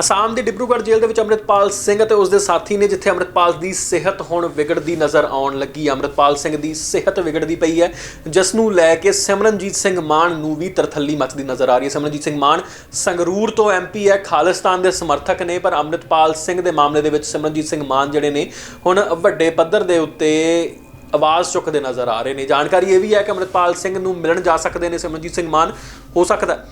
ਅਸਾਮ ਦੀ ਡਿਬਰੂਗੜ੍ਹ ਜੇਲ੍ਹ ਦੇ ਵਿੱਚ ਅੰਮ੍ਰਿਤਪਾਲ ਸਿੰਘ ਅਤੇ ਉਸ ਦੇ ਸਾਥੀ ਨੇ ਜਿੱਥੇ ਅੰਮ੍ਰਿਤਪਾਲ ਦੀ ਸਿਹਤ ਹੁਣ ਵਿਗੜਦੀ ਨਜ਼ਰ ਆਉਣ ਲੱਗੀ। ਅੰਮ੍ਰਿਤਪਾਲ ਸਿੰਘ ਦੀ ਸਿਹਤ ਵਿਗੜਦੀ ਪਈ ਹੈ, ਜਿਸ ਨੂੰ ਲੈ ਕੇ ਸਿਮਰਨਜੀਤ ਸਿੰਘ ਮਾਨ ਨੂੰ ਵੀ ਤਰਥੱਲੀ ਮੱਚਦੀ ਨਜ਼ਰ ਆ ਰਹੀ ਹੈ। ਸਿਮਰਨਜੀਤ ਸਿੰਘ ਮਾਨ ਸੰਗਰੂਰ ਤੋਂ ਐਮਪੀ ਹੈ, ਖਾਲਿਸਤਾਨ ਦੇ ਸਮਰਥਕ ਨੇ, ਪਰ ਅੰਮ੍ਰਿਤਪਾਲ ਸਿੰਘ ਦੇ ਮਾਮਲੇ ਦੇ ਵਿੱਚ ਸਿਮਰਨਜੀਤ ਸਿੰਘ ਮਾਨ ਜਿਹੜੇ ਨੇ, ਹੁਣ ਵੱਡੇ ਪੱਧਰ ਦੇ ਉੱਤੇ ਆਵਾਜ਼ ਚੁੱਕਦੇ ਨਜ਼ਰ ਆ ਰਹੇ ਨੇ। ਜਾਣਕਾਰੀ ਇਹ ਵੀ ਹੈ ਕਿ ਅੰਮ੍ਰਿਤਪਾਲ ਸਿੰਘ ਨੂੰ ਮਿਲਣ ਜਾ ਸਕਦੇ ਨੇ ਸਿਮਰਨਜੀਤ ਸਿੰਘ ਮਾਨ। ਹੋ ਸਕਦਾ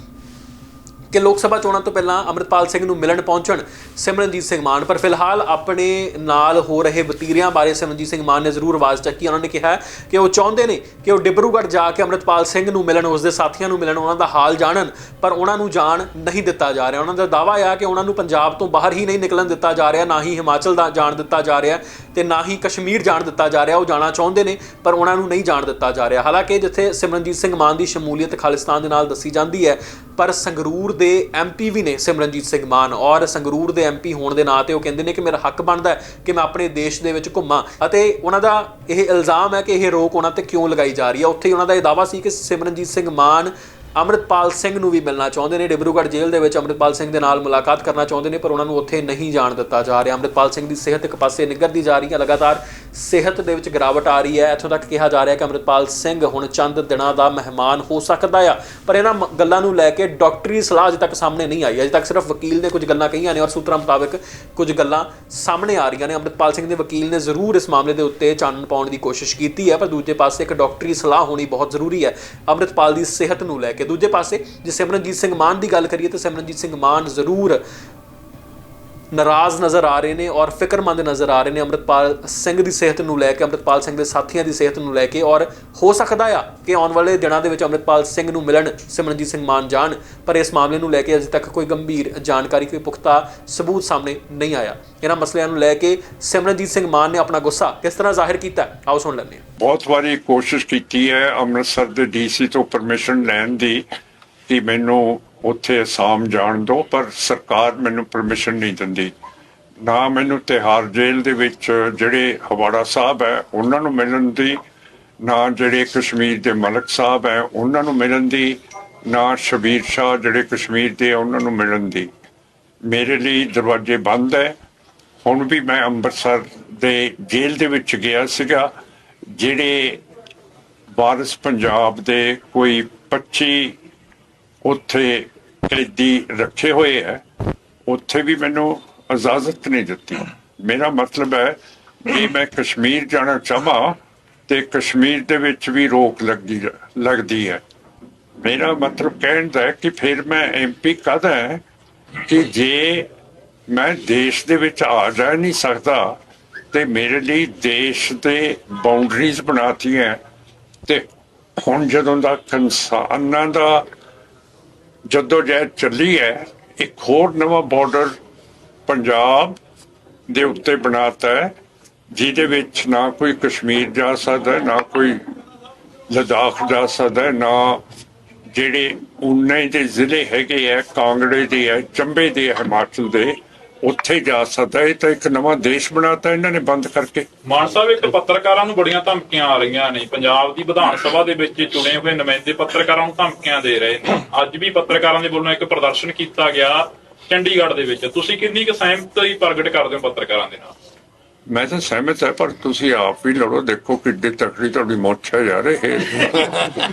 ਕਿ ਲੋਕ ਸਭਾ ਚੋਣਾਂ ਤੋਂ ਪਹਿਲਾਂ ਅੰਮ੍ਰਿਤਪਾਲ ਸਿੰਘ ਨੂੰ ਮਿਲਣ ਪਹੁੰਚਣ ਸਿਮਰਨਜੀਤ ਸਿੰਘ ਮਾਨ। ਪਰ ਫਿਲਹਾਲ ਆਪਣੇ ਨਾਲ ਹੋ ਰਹੇ ਵਤੀਰਿਆਂ ਬਾਰੇ ਸਿਮਰਨਜੀਤ ਸਿੰਘ ਮਾਨ ਨੇ ਜ਼ਰੂਰ ਆਵਾਜ਼ ਚੱਕੀ। ਉਹਨਾਂ ਨੇ ਕਿਹਾ ਕਿ ਉਹ ਚਾਹੁੰਦੇ ਨੇ ਕਿ ਉਹ ਡਿਬਰੂਗੜ੍ਹ ਜਾ ਕੇ ਅੰਮ੍ਰਿਤਪਾਲ ਸਿੰਘ ਨੂੰ ਮਿਲਣ, ਉਸ ਦੇ ਸਾਥੀਆਂ ਨੂੰ ਮਿਲਣ, ਉਹਨਾਂ ਦਾ ਹਾਲ ਜਾਣਨ, ਪਰ ਉਹਨਾਂ ਨੂੰ ਜਾਣ ਨਹੀਂ ਦਿੱਤਾ ਜਾ ਰਿਹਾ। ਉਹਨਾਂ ਦਾ ਦਾਵਾ ਆ ਕਿ ਉਹਨਾਂ ਨੂੰ ਪੰਜਾਬ ਤੋਂ ਬਾਹਰ ਹੀ ਨਹੀਂ ਨਿਕਲਣ ਦਿੱਤਾ ਜਾ ਰਿਹਾ, ਨਾ ਹੀ ਹਿਮਾਚਲ ਦਾ ਜਾਣ ਦਿੱਤਾ ਜਾ ਰਿਹਾ ਤੇ ਨਾ ਹੀ ਕਸ਼ਮੀਰ ਜਾਣ ਦਿੱਤਾ ਜਾ ਰਿਹਾ। ਉਹ ਜਾਣਾ ਚਾਹੁੰਦੇ ਨੇ, ਪਰ ਉਹਨਾਂ ਨੂੰ ਨਹੀਂ ਜਾਣ ਦਿੱਤਾ ਜਾ ਰਿਹਾ। ਹਾਲਾਂਕਿ ਜਿੱਥੇ ਸਿਮਰਨਜੀਤ ਸਿੰਘ ਮਾਨ ਦੀ ਸ਼ਮੂਲੀਅਤ ਖਾਲਿਸਤਾਨ ਦੇ ਨਾਲ ਦੱਸੀ ਜਾਂਦੀ ਹੈ, ਪਰ ਸੰਗਰੂਰ ਦੇ ਐਮਪੀ ਵੀ ਨੇ ਸਿਮਰਨਜੀਤ ਸਿੰਘ ਮਾਨ ਔਰ ਸੰਗਰੂਰ ਦੇ ਐਮਪੀ ਹੋਣ ਦੇ ਨਾਂ ਤੇ ਉਹ ਕਹਿੰਦੇ ਨੇ ਕਿ ਮੇਰਾ ਹੱਕ ਬਣਦਾ ਕਿ ਮੈਂ ਆਪਣੇ ਦੇਸ਼ ਦੇ ਵਿੱਚ ਘੁੰਮਾਂ ਅਤੇ ਉਹਨਾਂ ਦਾ ਇਹ ਇਲਜ਼ਾਮ ਹੈ ਕਿ ਇਹ ਰੋਕ ਉਹਨਾਂ ਤੇ ਕਿਉਂ ਲਗਾਈ ਜਾ ਰਹੀ ਹੈ। ਉੱਥੇ ਹੀ ਉਹਨਾਂ ਦਾ ਇਹ ਦਾਵਾ ਸੀ ਕਿ ਸਿਮਰਨਜੀਤ ਸਿੰਘ ਮਾਨ ਅੰਮ੍ਰਿਤਪਾਲ ਸਿੰਘ ਨੂੰ ਵੀ ਮਿਲਣਾ ਚਾਹੁੰਦੇ ਨੇ। ਡਿਬਰੂਗੜ੍ਹ ਜੇਲ੍ਹ ਦੇ ਵਿੱਚ ਅੰਮ੍ਰਿਤਪਾਲ ਸਿੰਘ ਦੇ ਨਾਲ ਮੁਲਾਕਾਤ ਕਰਨਾ ਚਾਹੁੰਦੇ ਨੇ, ਪਰ ਉਹਨਾਂ ਨੂੰ ਉੱਥੇ ਨਹੀਂ ਜਾਣ ਦਿੱਤਾ ਜਾ ਰਿਹਾ। ਅੰਮ੍ਰਿਤਪਾਲ ਸਿੰਘ ਦੀ ਸਿਹਤ ਇੱਕ ਪਾਸੇ ਨਿੱਘਰਦੀ ਜਾ ਰਹੀ ਹੈ। ਲਗਾਤਾਰ ਸਿਹਤ ਦੇ ਵਿੱਚ ਗਿਰਾਵਟ ਆ ਰਹੀ ਹੈ। ਇੱਥੋਂ ਤੱਕ ਕਿਹਾ ਜਾ ਰਿਹਾ ਕਿ ਅੰਮ੍ਰਿਤਪਾਲ ਸਿੰਘ ਹੁਣ ਚੰਦ ਦਿਨਾਂ ਦਾ ਮਹਿਮਾਨ ਹੋ ਸਕਦਾ ਆ। ਪਰ ਇਹਨਾਂ ਮ- ਗੱਲਾਂ ਨੂੰ ਲੈ ਕੇ ਡਾਕਟਰੀ ਸਲਾਹ ਅਜੇ ਤੱਕ ਸਾਹਮਣੇ ਨਹੀਂ ਆਈ। ਅਜੇ ਤੱਕ ਸਿਰਫ ਵਕੀਲ ਨੇ ਕੁਝ ਗੱਲਾਂ ਕਹੀਆਂ ਨੇ ਔਰ ਸੂਤਰਾਂ ਮੁਤਾਬਕ ਕੁਝ ਗੱਲਾਂ ਸਾਹਮਣੇ ਆ ਰਹੀਆਂ ਨੇ। ਅੰਮ੍ਰਿਤਪਾਲ ਸਿੰਘ ਦੇ ਵਕੀਲ ਨੇ ਜ਼ਰੂਰ ਇਸ ਮਾਮਲੇ ਦੇ ਉੱਤੇ ਚਾਨਣ ਪਾਉਣ ਦੀ ਕੋਸ਼ਿਸ਼ ਕੀਤੀ ਹੈ, ਪਰ ਦੂਜੇ ਪਾਸੇ ਇੱਕ ਡਾਕਟਰੀ ਸਲਾਹ ਹੋਣੀ ਬਹੁਤ ਜ਼ਰੂਰੀ ਹੈ। ਅੰਮ੍ਰਿਤਪਾਲ ਦੀ ਸਿਹਤ ਨੂੰ ਲੈ ਕੇ ਦੂਜੇ ਪਾਸੇ, ਜੇ ਸਿਮਰਨਜੀਤ ਸਿੰਘ ਮਾਨ ਦੀ ਗੱਲ ਕਰੀਏ, ਤਾਂ ਸਿਮਰਨਜੀਤ ਸਿੰਘ ਮਾਨ ਜ਼ਰੂਰ ਨਾਰਾਜ਼ ਨਜ਼ਰ ਆ ਰਹੇ ਨੇ ਔਰ ਫਿਕਰਮੰਦ ਨਜ਼ਰ ਆ ਰਹੇ ਨੇ ਅੰਮ੍ਰਿਤਪਾਲ ਸਿੰਘ ਦੀ ਸਿਹਤ ਨੂੰ ਲੈ ਕੇ, ਅੰਮ੍ਰਿਤਪਾਲ ਸਿੰਘ ਦੇ ਸਾਥੀਆਂ ਦੀ ਸਿਹਤ ਨੂੰ ਲੈ ਕੇ ਔਰ ਹੋ ਸਕਦਾ ਆ ਕਿ ਆਉਣ ਵਾਲੇ ਦਿਨਾਂ ਦੇ ਵਿੱਚ ਅੰਮ੍ਰਿਤਪਾਲ ਸਿੰਘ ਨੂੰ ਮਿਲਣ, ਸਿਮਰਨਜੀਤ ਸਿੰਘ ਮਾਨ ਜਾਣ, ਪਰ ਇਸ ਮਾਮਲੇ ਨੂੰ ਲੈ ਕੇ ਅਜੇ ਤੱਕ ਕੋਈ ਗੰਭੀਰ ਜਾਣਕਾਰੀ, ਕੋਈ ਪੁਖਤਾ ਸਬੂਤ ਸਾਹਮਣੇ ਨਹੀਂ ਆਇਆ। ਇਹਨਾਂ ਮਸਲਿਆਂ ਨੂੰ ਲੈ ਕੇ ਸਿਮਰਨਜੀਤ ਸਿੰਘ ਮਾਨ ਨੇ ਆਪਣਾ ਗੁੱਸਾ ਕਿਸ ਤਰ੍ਹਾਂ ਜ਼ਾਹਿਰ ਕੀਤਾ? ਆਓ ਸੁਣ ਲੈਂਦੇ ਹਾਂ। ਬਹੁਤ ਵਾਰੀ ਕੋਸ਼ਿਸ਼ ਕੀਤੀ ਹੈ ਅੰਮ੍ਰਿਤਸਰ ਦੇ ਡੀਸੀ ਤੋਂ ਪਰਮਿਸ਼ਨ ਲੈਣ ਦੀ ਕਿ ਮੈਨੂੰ ਉੱਥੇ ਅਸਾਮ ਜਾਣ ਦਿਓ ਪਰ ਸਰਕਾਰ ਮੈਨੂੰ ਪਰਮਿਸ਼ਨ ਨਹੀਂ ਦਿੰਦੀ। ਨਾ ਮੈਨੂੰ ਤਿਹਾਰ ਜੇਲ੍ਹ ਦੇ ਵਿੱਚ ਜਿਹੜੇ ਹਵਾੜਾ ਸਾਹਿਬ ਹੈ, ਉਹਨਾਂ ਨੂੰ ਮਿਲਣ ਦੀ, ਨਾ ਜਿਹੜੇ ਕਸ਼ਮੀਰ ਦੇ ਮਲਕ ਸਾਹਿਬ ਹੈ, ਉਹਨਾਂ ਨੂੰ ਮਿਲਣ ਦੀ, ਨਾ ਸ਼ਬੀਰ ਸ਼ਾਹ ਜਿਹੜੇ ਕਸ਼ਮੀਰ ਦੇ ਉਹਨਾਂ ਨੂੰ ਮਿਲਣ ਦੀ। ਮੇਰੇ ਲਈ ਦਰਵਾਜ਼ੇ ਬੰਦ ਹੈ। ਹੁਣ ਵੀ ਮੈਂ ਅੰਮ੍ਰਿਤਸਰ ਦੇ ਜੇਲ੍ਹ ਦੇ ਵਿੱਚ ਗਿਆ ਸੀਗਾ, ਜਿਹੜੇ ਵਾਰਿਸ ਪੰਜਾਬ ਦੇ ਕੋਈ 25 ਉੱਥੇ ਕੈਦੀ ਰੱਖੇ ਹੋਏ ਹੈ ਉੱਥੇ ਵੀ ਮੈਨੂੰ ਇਜਾਜ਼ਤ ਨਹੀਂ ਦਿੱਤੀ। ਮੇਰਾ ਮਤਲਬ ਹੈ ਕਿ ਮੈਂ ਕਸ਼ਮੀਰ ਜਾਣਾ ਚਾਹਾਂ ਤੇ ਕਸ਼ਮੀਰ ਦੇ ਵਿੱਚ ਵੀ ਰੋਕ ਲੱਗਦੀ ਲੱਗਦੀ ਹੈ ਮੇਰਾ ਮਤਲਬ ਕਹਿਣ ਦਾ ਹੈ ਕਿ ਫਿਰ ਮੈਂ ਐਮਪੀ ਕਦ ਹੈ ਕਿ ਜੇ ਮੈਂ ਦੇਸ਼ ਦੇ ਵਿੱਚ ਆ ਜਾ ਨਹੀਂ ਸਕਦਾ ਤੇ ਮੇਰੇ ਲਈ ਦੇਸ਼ ਦੇ ਬਾਉਂਡਰੀਜ਼ ਬਣਾਤੀਆਂ ਤੇ ਹੁਣ ਜਦੋਂ ਦਾ ਕਿਸਾਨਾਂ ਦਾ ਜਦੋਂ ਜਹਿਦ ਚੱਲੀ ਹੈ ਇੱਕ ਹੋਰ ਨਵਾਂ ਬਾਰਡਰ ਪੰਜਾਬ ਦੇ ਉੱਤੇ ਬਣਾਤਾ ਹੈ ਜਿਹਦੇ ਵਿੱਚ ਨਾ ਕੋਈ ਕਸ਼ਮੀਰ ਜਾ ਸਕਦਾ ਨਾ ਕੋਈ ਲਦਾਖ ਜਾ ਸਕਦਾ ਨਾ ਜਿਹੜੇ ਉਨੇ ਦੇ ਜ਼ਿਲ੍ਹੇ ਹੈਗੇ ਆ ਕਾਂਗੜੇ ਦੇ ਆ ਚੰਬੇ ਦੇ ਆ, ਹਿਮਾਚਲ ਦੇ ਉੱਥੇ ਜਾ ਸਕਦਾ ਹੈ। ਇਹ ਤਾਂ ਇੱਕ ਨਵਾਂ ਦੇਸ਼ ਬਣਾਤਾ ਇਹਨਾਂ ਨੇ ਬੰਦ ਕਰਕੇ। ਮਾਨ ਸਾਹਿਬ ਇੱਕ ਪੱਤਰਕਾਰਾਂ ਨੂੰ ਬੜੀਆਂ ਧਮਕੀਆਂ ਆ ਰਹੀਆਂ ਨੇ। ਪੰਜਾਬ ਦੀ ਵਿਧਾਨ ਸਭਾ ਦੇ ਵਿੱਚ ਚੁਣੇ ਹੋਏ ਨੁਮਾਇੰਦੇ ਪੱਤਰਕਾਰਾਂ ਨੂੰ ਧਮਕੀਆਂ ਦੇ ਰਹੇ ਨੇ। ਅੱਜ ਵੀ ਪੱਤਰਕਾਰਾਂ ਦੇ ਵੱਲੋਂ ਇੱਕ ਪ੍ਰਦਰਸ਼ਨ ਕੀਤਾ ਗਿਆ ਚੰਡੀਗੜ੍ਹ ਦੇ ਵਿੱਚ। ਤੁਸੀਂ ਕਿੰਨੀ ਕੁ ਸਹਿਮਤੀ ਪ੍ਰਗਟ ਕਰਦੇ ਹੋ ਪੱਤਰਕਾਰਾਂ ਦੇ ਨਾਲ? ਮੈਂ ਤਾਂ ਸਹਿਮਤ ਹੈ ਪਰ ਤੁਸੀਂ ਆਪ ਵੀ ਲੜੋ ਦੇਖੋ ਕਿੱਡੀ ਤਕੜੀ ਤੁਹਾਡੀ ਮੁੱਛ ਹੈ ਯਾਰ ਇਹ।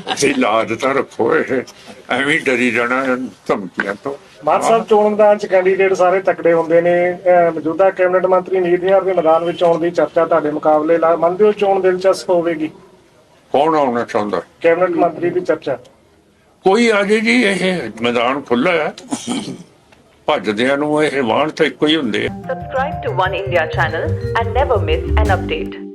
ਤੁਸੀਂ ਲਾਜ ਤਾਂ ਰੱਖੋ ਇਹ। ਐਵੇਂ ਹੀ ਡਰੀ ਜਾਣਾ ਧਮਕੀਆਂ ਤੋਂ। ਮਾਨ ਸਾਹਿਬ ਚੋਣ ਮੈਦਾਨ ਚ ਕੈਂਡੀਡੇਟ ਸਾਰੇ ਤਕੜੇ ਹੁੰਦੇ ਨੇ ਅਹ ਮੌਜੂਦਾ ਕੈਬਨਿਟ ਮੰਤਰੀ ਨੀਤਿਆਰ ਦੇ ਮੈਦਾਨ ਵਿੱਚ ਆਉਣ ਦੀ ਚਰਚਾ ਤੁਹਾਡੇ ਮੁਕਾਬਲੇ ਲਾ ਮੰਨਦੇ ਹੋ ਚੋਣ ਦਿਲਚਸਪ ਹੋਵੇਗੀ? ਕੌਣ ਆਉਣਾ ਚਾਹੁੰਦਾ? ਕੈਬਨਿਟ ਮੰਤਰੀ ਦੀ ਚਰਚਾ। ਕੋਈ ਆ ਜੇ ਜੀ ਇਹ ਮੈਦਾਨ ਖੁੱਲਾ ਹੈ। ਭੱਜਦਿਆਂ ਨੂੰ ਇਹ ਵਾਹਣ ਤਾਂ ਇੱਕੋ ਹੀ ਹੁੰਦੇ ਆ। Subscribe to One India channel and never miss an update.